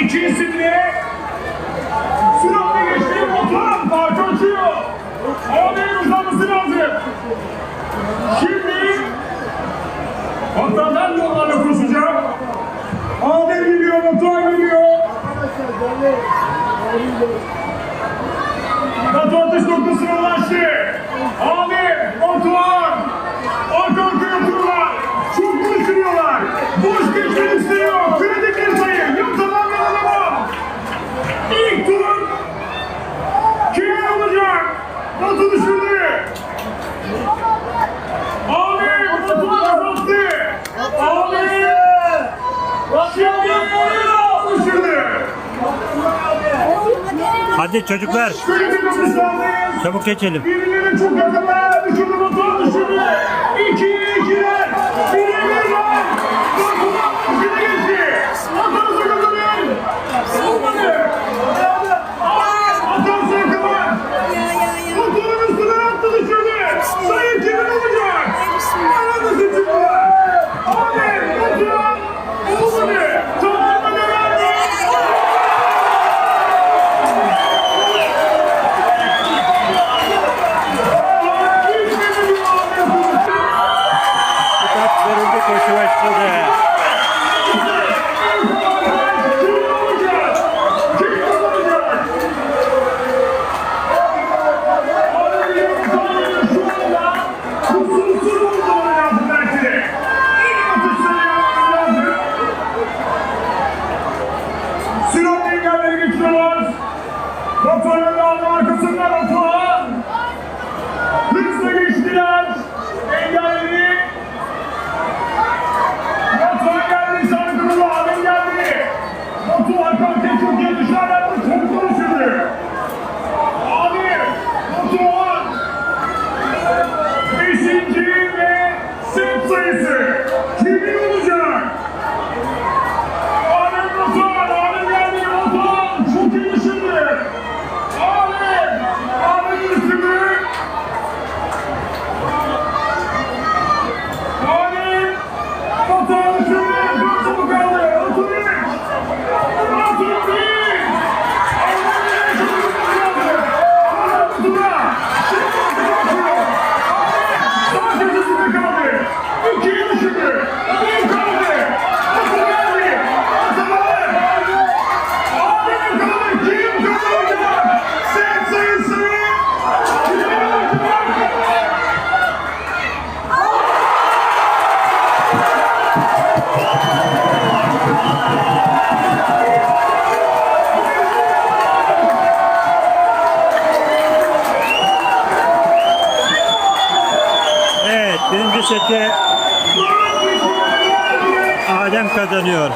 İçerisinde süratle geçtiği motor parça uçuyor. Ağabeyin uzanması lazım. Şimdi vatandaş yolları Batı düşürdü. Abi Batı'nı azalttı. Abi Şimdi Batı'nı düşürdü. Hadi çocuklar. Çabuk geçelim. Birbirlerine çok yakınlar. Düşürdü düşürdü. Patronların arkasından atılan hızla geçtiler. Engel Manşete Adem kazanıyor.